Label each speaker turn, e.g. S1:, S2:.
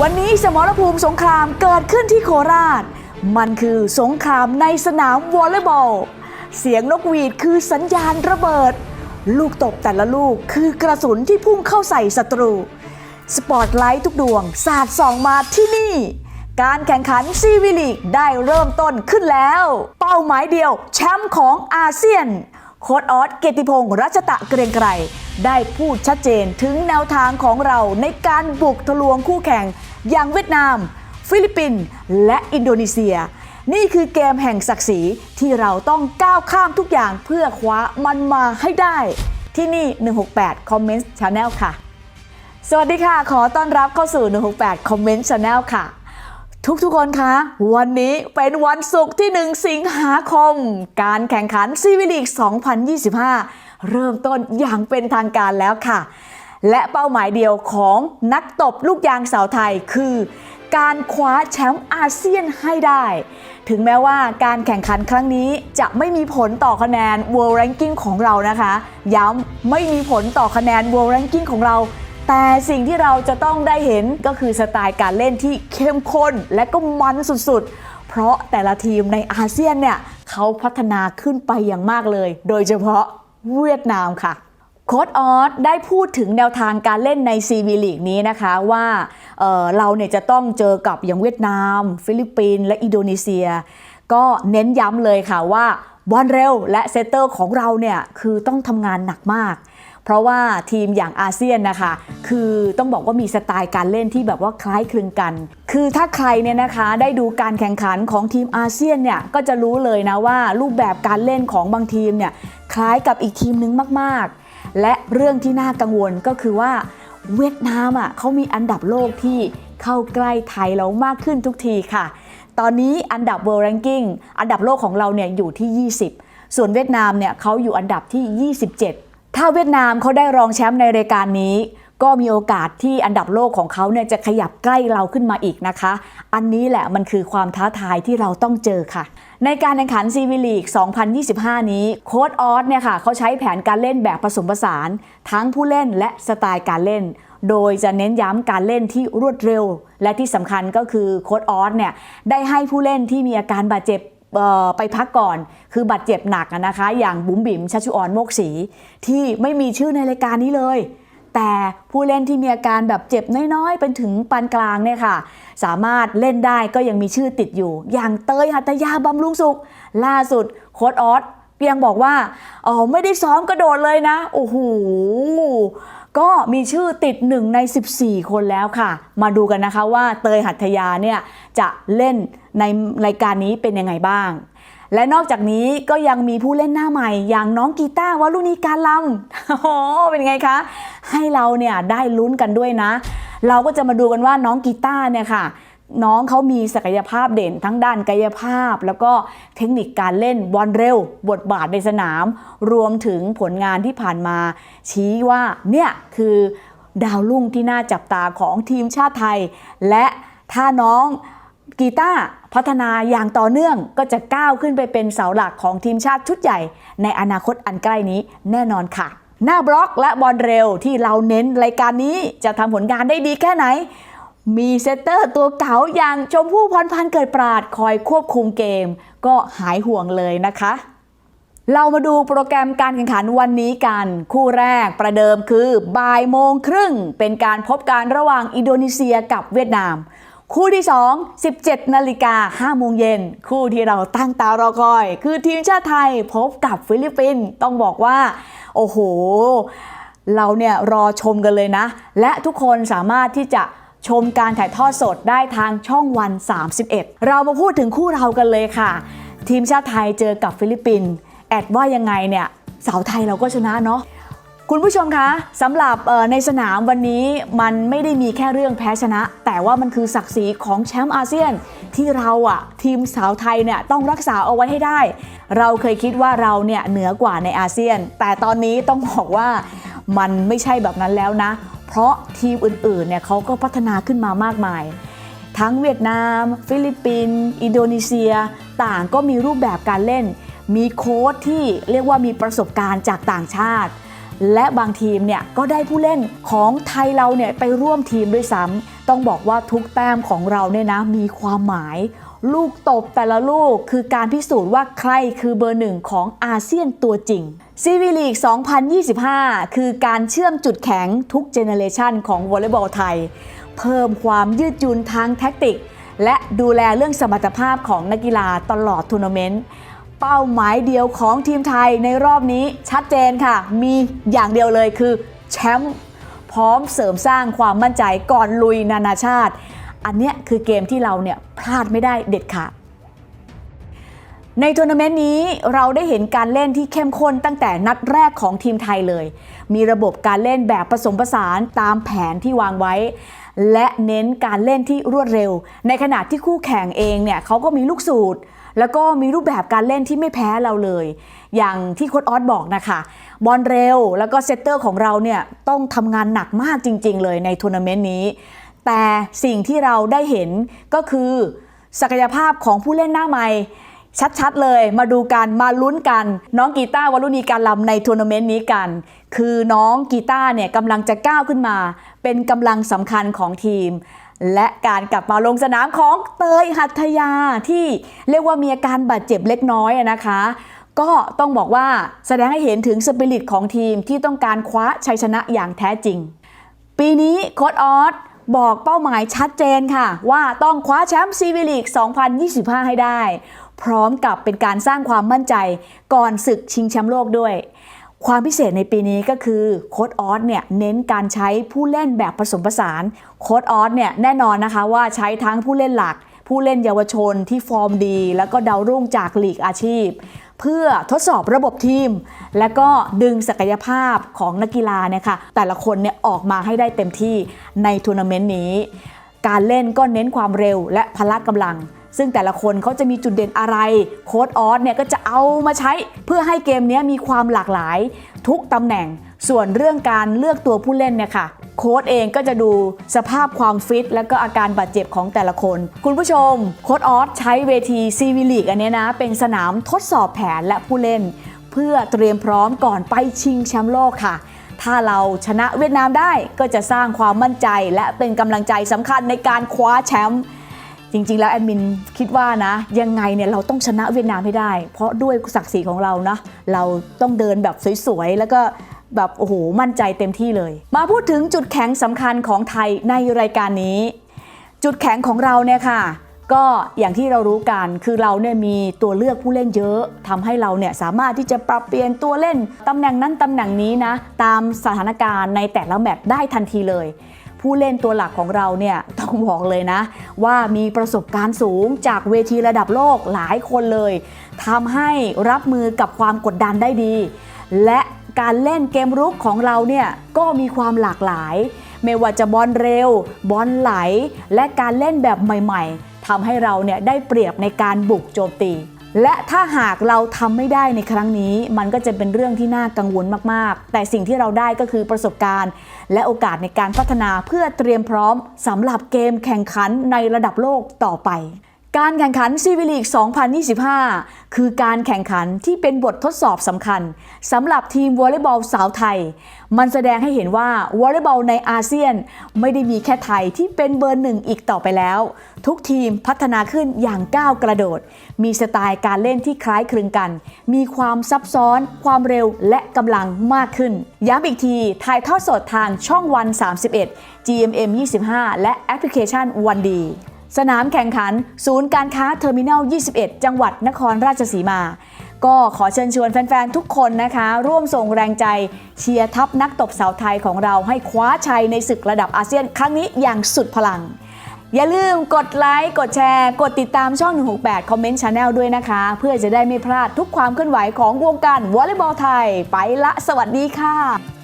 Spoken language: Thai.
S1: วันนี้สมรภูมิสงครามเกิดขึ้นที่โคราช มันคือสงครามในสนามวอลเลย์บอล เสียงนกหวีดคือสัญญาณระเบิด ลูกตบแต่ละลูกคือกระสุนที่พุ่งเข้าใส่ศัตรู สปอตไลท์ทุกดวงสาดส่องมาที่นี่ การแข่งขันซีวิลีกได้เริ่มต้นขึ้นแล้ว เป้าหมายเดียวแชมป์ของอาเซียน โค้ดออสเกยรติพงศ์รัชตะเกรียงไกรได้พูดชัดเจนถึงแนวทางของเราในการบุกทะลวงคู่แข่ง อย่างเวียดนาม ฟิลิปปินส์และอินโดนีเซีย นี่คือเกมแห่งศักดิ์ศรีที่เราต้องก้าวข้ามทุกอย่างเพื่อคว้ามันมาให้ได้ ที่นี่ 168 Comments Channel ค่ะ สวัสดีค่ะ ขอต้อนรับเข้าสู่ 168 Comment Channel ค่ะ ทุกๆคนคะ วันนี้เป็นวันศุกร์ที่ 1 สิงหาคม การแข่งขันซีวิลีก2025 เริ่มต้นอย่างเป็นทางการแล้วค่ะ และเป้าหมายเดียวของนักตบลูกยางสาวไทยคือ การคว้าแชมป์อาเซียนให้ได้ ถึงแม้ว่าการแข่งขันครั้งนี้จะไม่มีผลต่อคะแนน World Ranking ของเรานะคะ ย้ำไม่มีผลต่อคะแนน World Ranking ของเรา แต่สิ่งที่เราจะต้องได้เห็นก็คือสไตล์การเล่นที่เข้มข้นและก็มันสุดๆ เพราะแต่ละทีมในอาเซียนเนี่ยเขาพัฒนาขึ้นไปอย่างมากเลย โดยเฉพาะเวียดนามค่ะโค้ดออสได้พูดถึงแนวทางการเล่นในซีวีลีกนี้นะคะว่าเเราเนี่ยจะต้องเจอกับอย่างเวียดนาม ฟิลิปปินส์และอินโดนีเซีย ก็เน้นย้ำเลยค่ะว่าบอลเร็วและเซตเตอร์ของเราเนี่ยคือต้องทำงานหนักมาก เพราะว่าทีมอย่างอาเซียนนะคะ คือต้องบอกว่ามีสไตล์การเล่นที่แบบว่าคล้ายคลึงกัน คือถ้าใครเนี่ยนะคะได้ดูการแข่งขันของทีมอาเซียนเนี่ยก็จะรู้เลยนะว่ารูปแบบการเล่นของบางทีมเนี่ยคล้ายกับอีกทีมนึงมากๆ และเรื่องที่น่ากังวลก็คือว่าเวียดนามอะเขามีอันดับโลกที่เข้าใกล้ไทยเรามากขึ้นทุกทีค่ะ ตอนนี้อันดับ World Ranking อันดับโลกของเราเนี่ยอยู่ที่ 20 ส่วนเวียดนามเนี่ยเขาอยู่อันดับที่ 27 ถ้าเวียดนามเขาได้รองแชมป์ในรายการนี้ ก็มีโอกาสที่อันดับโลกของเขาเนี่ยจะขยับใกล้เราขึ้นมาอีกนะคะ อันนี้แหละมันคือความท้าทายที่เราต้องเจอค่ะ ในการแข่งขันซีวิลีก 2025 นี้โค้ดออสเนี่ยค่ะเขาใช้แผนการเล่นแบบผสมผสาน ทั้งผู้เล่นและสไตล์การเล่นโดยจะเน้นย้ำการเล่นที่รวดเร็ว และที่สำคัญก็คือโค้ดออสเนี่ยได้ให้ผู้เล่นที่มีอาการบาดเจ็บ ไปพักก่อน คือบาดเจ็บหนักนะคะ อย่างบุ๋มบิ๋มชัชุออนโมกศรีที่ไม่มีชื่อในรายการนี้เลย แต่ผู้เล่นที่มีอาการแบบเจ็บน้อยๆ เป็นถึงปานกลางเนี่ยค่ะ สามารถเล่นได้ก็ยังมีชื่อติดอยู่ อย่างเตยหัตถยาบำรุงสุข ล่าสุดโค้ดออสยังบอกว่าอ๋อไม่ได้ซ้อมกระโดดเลยนะ โอ้โห ก็มีชื่อติดหนึ่งใน 14 คนแล้วค่ะ มาดูกันนะคะว่าเตยหัตถยาเนี่ยจะเล่นในรายการนี้เป็นยังไงบ้าง และนอกจากนี้ก็ยังมีผู้เล่นหน้าใหม่อย่างน้องกีตาร์วลุณีการลำโอ้โหเป็นไงคะ ให้เราเนี่ยได้ลุ้นกันด้วยนะ เราก็จะมาดูกันว่าน้องกีตาร์เนี่ยค่ะ น้องเขามีศักยภาพเด่นทั้งด้านกายภาพ แล้วก็เทคนิคการเล่นบอลเร็ว บทบาทในสนาม รวมถึงผลงานที่ผ่านมา ชี้ว่าเนี่ยคือดาวรุ่งที่น่าจับตาของทีมชาติไทย และถ้าน้องกีตาร์พัฒนาอย่างต่อเนื่องก็จะก้าวขึ้นไปเป็นเสาหลักของทีมชาติชุดใหญ่ ในอนาคตอันใกล้นี้แน่นอนค่ะ หน้าบล็อกและบอลเร็วที่เราเน้นรายการนี้จะทำผลงานได้ดีแค่ไหน มีเซตเตอร์ตัวเก๋าอย่างชมพู่พรพันธ์เกิดปราดคอยควบคุมเกม ก็หายห่วงเลยนะคะ เรามาดูโปรแกรมการแข่งขันวันนี้กัน คู่แรกประเดิมคือบ่ายโมงครึ่ง เป็นการพบกันระหว่างอินโดนีเซียกับเวียดนาม คู่ที่ 2 17นาฬิกา5โมงเย็น คู่ที่เราตั้งตารอคอย คือทีมชาติไทยพบกับฟิลิปปินส์ต้องบอกว่า โอ้โห เราเนี่ยรอชมกันเลยนะ และทุกคนสามารถที่จะ ชมการถ่ายทอดสดได้ทางช่องวัน 31 เรามาพูดถึงคู่เรากันเลยค่ะ ทีมชาติไทยเจอกับฟิลิปปินส์แอดว่ายังไงเนี่ยสาวไทยเราก็ชนะเนาะคุณผู้ชมคะสำหรับในสนามวันนี้มันไม่ได้มีแค่เรื่องแพ้ชนะ แต่ว่ามันคือศักดิ์ศรีของแชมป์อาเซียน ที่เราอะทีมสาวไทยเนี่ยต้องรักษาเอาไว้ให้ได้ เราเคยคิดว่าเราเนี่ยเหนือกว่าในอาเซียน แต่ตอนนี้ต้องบอกว่ามันไม่ใช่แบบนั้นแล้วนะ เพราะทีมอื่นๆเนี่ยเขาก็พัฒนาขึ้นมามากมาย ทั้งเวียดนาม ฟิลิปปินส์อินโดนีเซีย ต่างก็มีรูปแบบการเล่น มีโค้ชที่เรียกว่ามีประสบการณ์จากต่างชาติ และบางทีมเนี่ยก็ได้ผู้เล่นของไทยเราเนี่ยไปร่วมทีมด้วยซ้ำต้องบอกว่าทุกแต้มของเราเนี่ยนะมีความหมาย ลูกตบแต่ละลูกคือการพิสูจน์ว่าใครคือเบอร์หนึ่งของอาเซียนตัวจริงซีวีลีก 2025 คือการเชื่อมจุดแข็งทุกเจเนเรชันของวอลเลย์บอลไทย เพิ่มความยืดหยุ่นทางแท็กติก และดูแลเรื่องสมรรถภาพของนักกีฬาตลอดทัวร์นาเมนต์เป้าหมายเดียวของทีมไทยในรอบนี้ชัดเจนค่ะ มีอย่างเดียวเลยคือแชมป์พร้อมเสริมสร้างความมั่นใจก่อนลุยนานาชาติ อันเนี้ยคือเกมที่เราเนี่ยพลาดไม่ได้เด็ดขาดในทัวร์นาเมนต์นี้เราได้เห็นการเล่นที่เข้มข้นตั้งแต่นัดแรกของทีมไทยเลย มีระบบการเล่นแบบผสมผสานตามแผนที่วางไว้ และเน้นการเล่นที่รวดเร็ว ในขณะที่คู่แข่งเองเนี่ยเขาก็มีลูกสูตร แล้วก็มีรูปแบบการเล่นที่ไม่แพ้เราเลย อย่างที่โค้ดออสบอกนะคะบอลเร็วแล้วก็เซตเตอร์ของเราเนี่ยต้องทำงานหนักมากจริง ๆ เลยในทัวร์นาเมนต์นี้ แต่สิ่งที่เราได้เห็นก็คือ ศักยภาพของผู้เล่นหน้าใหม่ชัดๆ เลยมาดูกัน มาลุ้นกัน น้องกีตาร์วรุณีการลำในทัวร์นาเมนต์นี้กัน คือน้องกีตาร์เนี่ยกำลังจะก้าวขึ้นมา เป็นกำลังสำคัญของทีม และการกลับมาลงสนามของเตยหัตถยาที่เรียกว่ามีอาการบาดเจ็บเล็กน้อยนะคะ ก็ต้องบอกว่าแสดงให้เห็นถึงสปิริตของทีมที่ต้องการคว้าชัยชนะอย่างแท้จริง ปีนี้โค้ดออส บอกเป้าหมายชัดเจนค่ะ ว่าต้องคว้าแชมป์ซีวีลีก 2025 ให้ได้ พร้อมกับเป็นการสร้างความมั่นใจก่อนศึกชิงแชมป์โลกด้วย ความพิเศษในปีนี้ก็คือโค้ดออสเนี่ยเน้นการใช้ผู้เล่นแบบผสมผสาน โค้ดออสเนี่ยแน่นอนนะคะว่าใช้ทั้งผู้เล่นหลัก ผู้เล่นเยาวชนที่ฟอร์มดี แล้วก็ดาวรุ่งจากลีกอาชีพ เพื่อทดสอบระบบทีม และก็ดึงศักยภาพของนักกีฬาเนี่ยค่ะแต่ละคนเนี่ยออกมาให้ได้เต็มที่ในทัวร์นาเมนต์นี้ การเล่นก็เน้นความเร็วและพละกำลังซึ่งแต่ละคนเขาจะมีจุดเด่นอะไร โค้ดออสเนี่ยก็จะเอามาใช้เพื่อให้เกมนี้มีความหลากหลายทุกตำแหน่ง ส่วนเรื่องการเลือกตัวผู้เล่นเนี่ยค่ะ โค้ดเองก็จะดูสภาพความฟิต และก็อาการบาดเจ็บของแต่ละคน คุณผู้ชม โค้ดออสใช้เวทีซีวิลีกอันนี้นะ เป็นสนามทดสอบแผนและผู้เล่น เพื่อเตรียมพร้อมก่อนไปชิงแชมป์โลกค่ะ ถ้าเราชนะเวียดนามได้ก็จะสร้างความมั่นใจ และเป็นกำลังใจสำคัญในการคว้าแชมป์จริง ๆ แล้วแอดมินคิดว่านะ ยังไงเนี่ยเราต้องชนะเวียดนามให้ได้ เพราะด้วยศักดิ์ศรีของเรานะ เราต้องเดินแบบสวยๆ แล้วก็ แบบโอ้โหมั่นใจเต็มที่เลย มาพูดถึงจุดแข็งสำคัญของไทยในรายการนี้ จุดแข็งของเราเนี่ยค่ะ ก็อย่างที่เรารู้กันคือเราเนี่ยมีตัวเลือกผู้เล่นเยอะทำให้เราเนี่ยสามารถที่จะปรับเปลี่ยนตัวเล่นตำแหน่งนั้นตำแหน่งนี้นะตามสถานการณ์ในแต่ละแมตช์ได้ทันทีเลย ผู้เล่นตัวหลักของเราเนี่ยต้องบอกเลยนะ ว่ามีประสบการณ์สูงจากเวทีระดับโลกหลายคนเลยทำให้รับมือกับความกดดันได้ดีและ การเล่นเกมรุกของเราเนี่ยก็มีความหลากหลาย ไม่ว่าจะบอลเร็ว บอลไหล และการเล่นแบบใหม่ๆทำให้เราเนี่ยได้เปรียบในการบุกโจมตีและถ้าหากเราทำไม่ได้ในครั้งนี้ มันก็จะเป็นเรื่องที่น่ากังวลมากๆ แต่สิ่งที่เราได้ก็คือประสบการณ์ และโอกาสในการพัฒนาเพื่อเตรียมพร้อมสำหรับเกมแข่งขันในระดับโลกต่อไป การแข่งขันซีวิลีก 2025 คือการแข่งขันที่เป็นบททดสอบสำคัญสำหรับทีมวอลเลย์บอลสาวไทย มันแสดงให้เห็นว่าวอลเลย์บอลในอาเซียนไม่ได้มีแค่ไทยที่เป็นเบอร์หนึ่งอีกต่อไปแล้ว ทุกทีมพัฒนาขึ้นอย่างก้าวกระโดด มีสไตล์การเล่นที่คล้ายคลึงกัน มีความซับซ้อน ความเร็วและกำลังมากขึ้น ย้ำอีกทีถ่ายทอดสดทางช่องวัน 31 GMM 25 และแอปพลิเคชันวันดี สนามแข่งขัน ศูนย์การค้าเทอร์มินอล21 จังหวัดนครราชสีมา ก็ขอเชิญชวนแฟน ๆ ทุกคนนะคะ ร่วมส่งแรงใจ เชียร์ทัพนักตบสาวไทยของเราให้คว้าชัยในศึกระดับอาเซียนครั้งนี้อย่างสุดพลัง อย่าลืมกดไลค์ กดแชร์ กดติดตามช่อง 168คอมเมนต์ชาแนลด้วยนะคะ เพื่อจะได้ไม่พลาดทุกความเคลื่อนไหวของวงการวอลเลย์บอลไทย ไปละ สวัสดีค่ะ